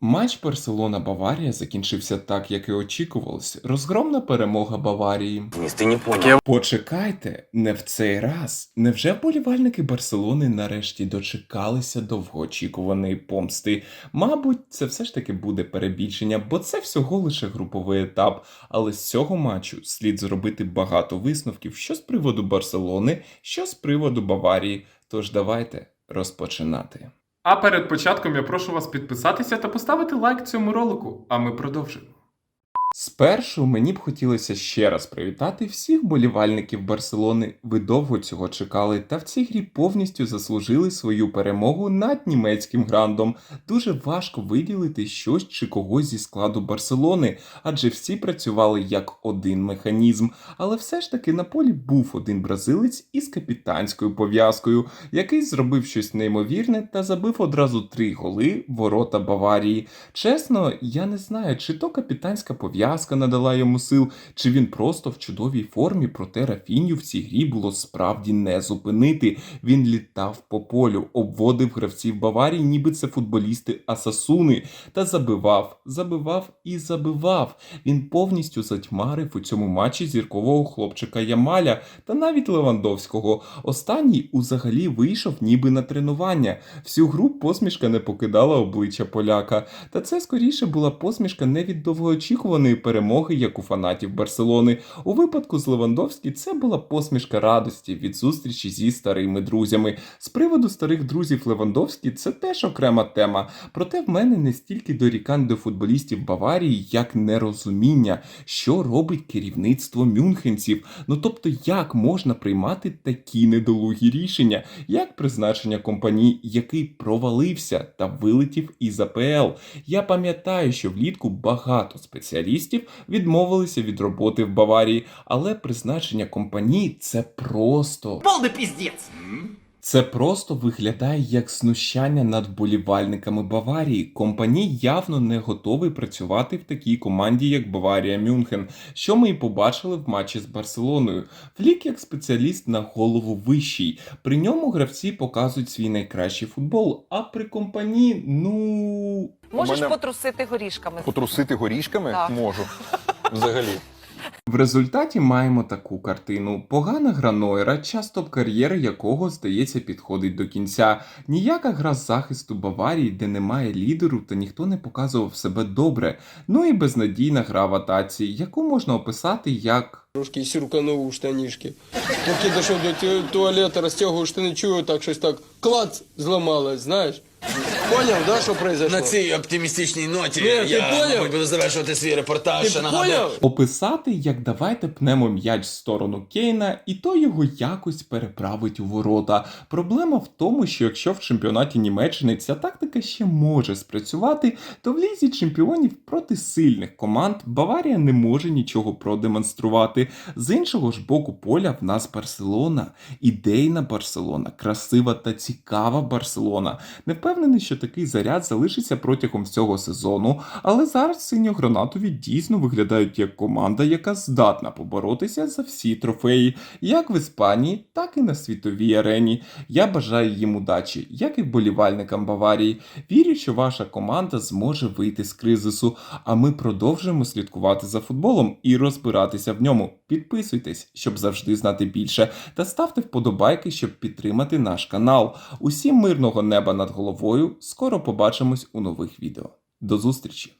Матч Барселона-Баварія закінчився так, як і очікувалось. Розгромна перемога Баварії. Денис, ты не понял. Почекайте, не в цей раз. Невже вболівальники Барселони нарешті дочекалися довгоочікуваної помсти? Мабуть, це все ж таки буде перебільшення, бо це всього лише груповий етап. Але з цього матчу слід зробити багато висновків, що з приводу Барселони, що з приводу Баварії. Тож давайте розпочинати. А перед початком я прошу вас підписатися та поставити лайк цьому ролику, а ми продовжимо. Спершу мені б хотілося ще раз привітати всіх болівальників Барселони. Ви довго цього чекали, та в цій грі повністю заслужили свою перемогу над німецьким грандом. Дуже важко виділити щось чи когось зі складу Барселони, адже всі працювали як один механізм. Але все ж таки на полі був один бразилець із капітанською пов'язкою, який зробив щось неймовірне та забив одразу три голи ворота Баварії. Чесно, я не знаю, чи то капітанська пов'язка надала йому сил, чи він просто в чудовій формі, проте Рафіню в цій грі було справді не зупинити. Він літав по полю, обводив гравців Баварії, ніби це футболісти Асасуни, та забивав, забивав і забивав. Він повністю затьмарив у цьому матчі зіркового хлопчика Ямаля та навіть Левандовського. Останній узагалі вийшов ніби на тренування. Всю гру посмішка не покидала обличчя поляка. Та це скоріше була посмішка не від довгоочікуваної перемоги, як у фанатів Барселони. У випадку з Левандовським це була посмішка радості від зустрічі зі старими друзями. З приводу старих друзів Левандовський це теж окрема тема. Проте в мене не стільки дорікань до футболістів Баварії, як нерозуміння, що робить керівництво мюнхенців. Ну тобто, як можна приймати такі недолугі рішення, як призначення компанії, який провалився та вилетів із АПЛ. Я пам'ятаю, що влітку багато спеціалістів відмовилися від роботи в Баварії, але призначення компанії це просто. Полный пиздец. Це просто виглядає як знущання над вболівальниками Баварії. Компаній явно не готовий працювати в такій команді, як Баварія Мюнхен, що ми і побачили в матчі з Барселоною. Флік як спеціаліст на голову вищий. При ньому гравці показують свій найкращий футбол. А при компанії, ну Можеш мене- потрусити горішками? Потрусити горішками Так. можу. Взагалі. В результаті маємо таку картину: погана гра Нойера, час топ-кар'єри якого, здається, підходить до кінця. Ніяка гра з захисту Баварії, де немає лідеру та ніхто не показував себе добре. Ну і безнадійна гра в атаці, яку можна описати як. Трошки сюрканув у штанішки. Поки дійшов до ту- туалету, розтягував штани, чую, так щось так клац зламалось, знаєш. Поняв, да, що произошло? На цій оптимістичній ноті ти я поняв? мабуть, буду завершувати свій репортаж. Ти поняв? Описати, як давайте пнемо м'яч в сторону Кейна, і то його якось переправить у ворота. Проблема в тому, що якщо в чемпіонаті Німеччини ця тактика ще може спрацювати, то в лізі чемпіонів проти сильних команд Баварія не може нічого продемонструвати. З іншого ж боку поля в нас Барселона, ідейна Барселона, красива та цікава Барселона. Не впевнений, такий заряд залишиться протягом всього сезону, але зараз синьо-гранатові дійсно виглядають як команда, яка здатна поборотися за всі трофеї, як в Іспанії, так і на світовій арені. Я бажаю їм удачі, як і вболівальникам Баварії. Вірю, що ваша команда зможе вийти з кризису, а ми продовжуємо слідкувати за футболом і розбиратися в ньому. Підписуйтесь, щоб завжди знати більше, та ставте вподобайки, щоб підтримати наш канал. Усім мирного неба над головою. Скоро побачимось у нових відео. До зустрічі!